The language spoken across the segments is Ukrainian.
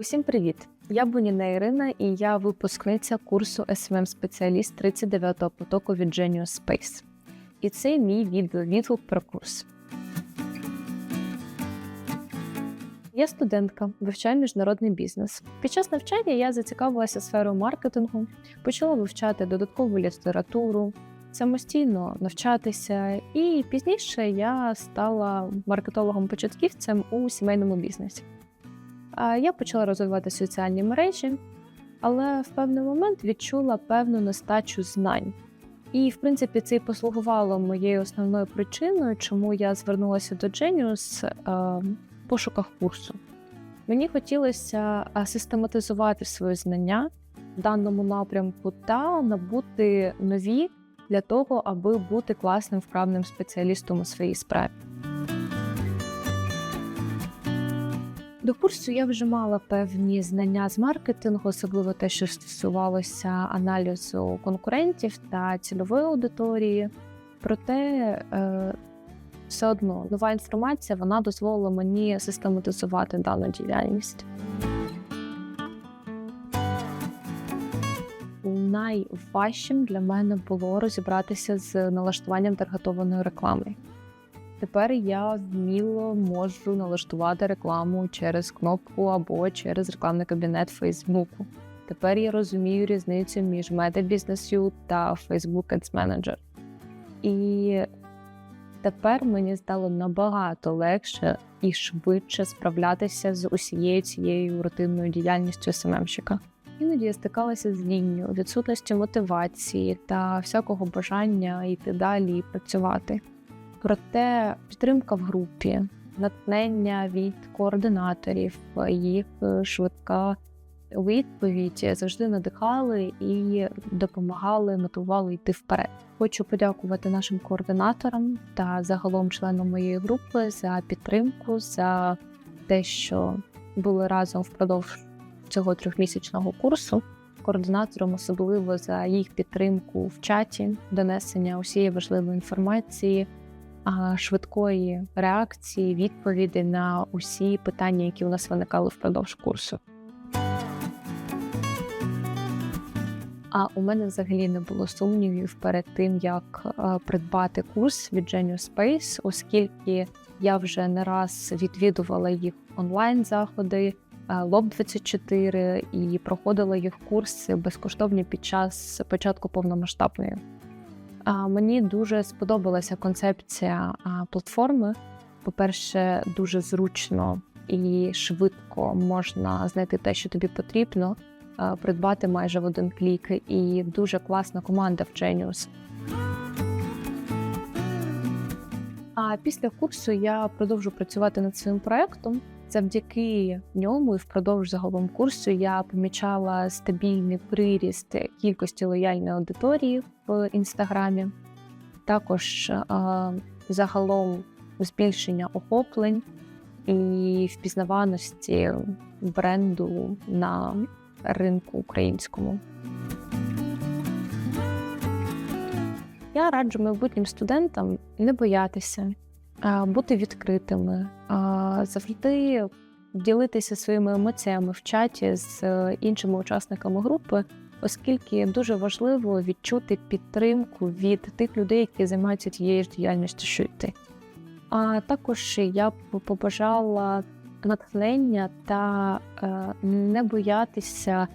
Усім привіт! Я Буніна Ірина і я випускниця курсу SMM спеціаліст 39-го потоку від Genius Space. І це мій відеовідгук про курс. Я студентка, вивчаю міжнародний бізнес. Під час навчання я зацікавилася сферою маркетингу, почала вивчати додаткову літературу, самостійно навчатися, і пізніше я стала маркетологом-початківцем у сімейному бізнесі. Я почала розвивати соціальні мережі, але в певний момент відчула певну нестачу знань. І, в принципі, це і послугувало моєю основною причиною, чому я звернулася до Genius е, в пошуках курсу. Мені хотілося е, систематизувати свої знання в даному напрямку та набути нові для того, аби бути класним вправним спеціалістом у своїй справі. До курсу я вже мала певні знання з маркетингу, особливо те, що стосувалося аналізу конкурентів та цільової аудиторії. Проте е, все одно нова інформація вона дозволила мені систематизувати дану діяльність. Найважчим для мене було розібратися з налаштуванням таргетованої реклами. Тепер я вміло можу налаштувати рекламу через кнопку або через рекламний кабінет Фейсбуку. Тепер я розумію різницю між Meta та Facebook Ads Manager. І тепер мені стало набагато легше і швидше справлятися з усією цією рутинною діяльністю СММщика. Іноді я стикалася з лінню, відсутністю мотивації та всякого бажання йти далі і працювати. Проте підтримка в групі, натхнення від координаторів, їх е, швидка відповідь завжди надихали і допомагали, мотивували йти вперед. Хочу подякувати нашим координаторам та загалом членам моєї групи за підтримку, за те, що були разом впродовж цього трьохмісячного курсу. Координаторам особливо за їх підтримку в чаті, донесення усієї важливої інформації швидкої реакції, відповіді на усі питання, які у нас виникали впродовж курсу. А у мене взагалі не було сумнівів перед тим, як придбати курс від Genius Space, оскільки я вже не раз відвідувала їх онлайн-заходи, лоб 24 і проходила їх курси безкоштовні під час початку повномасштабної. Мені дуже сподобалася концепція платформи. По-перше, дуже зручно і швидко можна знайти те, що тобі потрібно, придбати майже в один клік. І дуже класна команда в Genius. А після курсу я продовжу працювати над своїм проектом. Завдяки ньому і впродовж загалом курсу я помічала стабільний приріст кількості лояльної аудиторії в інстаграмі, також а, загалом збільшення охоплень і впізнаваності бренду на ринку українському. Я раджу майбутнім студентам не боятися бути відкритими, завжди ділитися своїми емоціями в чаті з е, іншими учасниками групи, оскільки дуже важливо відчути підтримку від тих людей, які займаються тією ж діяльністю, що й ти. А також я б побажала натхнення та е, не боятися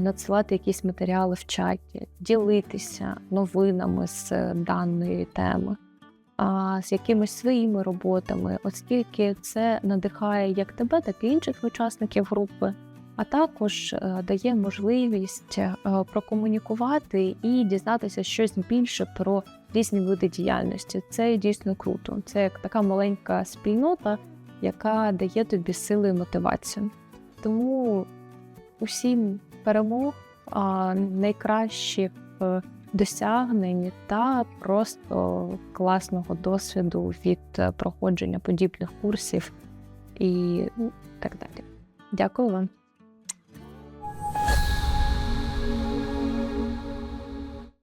надсилати якісь матеріали в чаті, ділитися новинами з даної теми з якимись своїми роботами, оскільки це надихає як тебе, так і інших учасників групи, а також е, дає можливість е, прокомунікувати і дізнатися щось більше про різні види діяльності. Це дійсно круто. Це як така маленька спільнота, яка дає тобі сили і мотивацію. Тому усім перемог найкращих досягнень та просто класного досвіду від проходження подібних курсів і так далі. Дякую вам.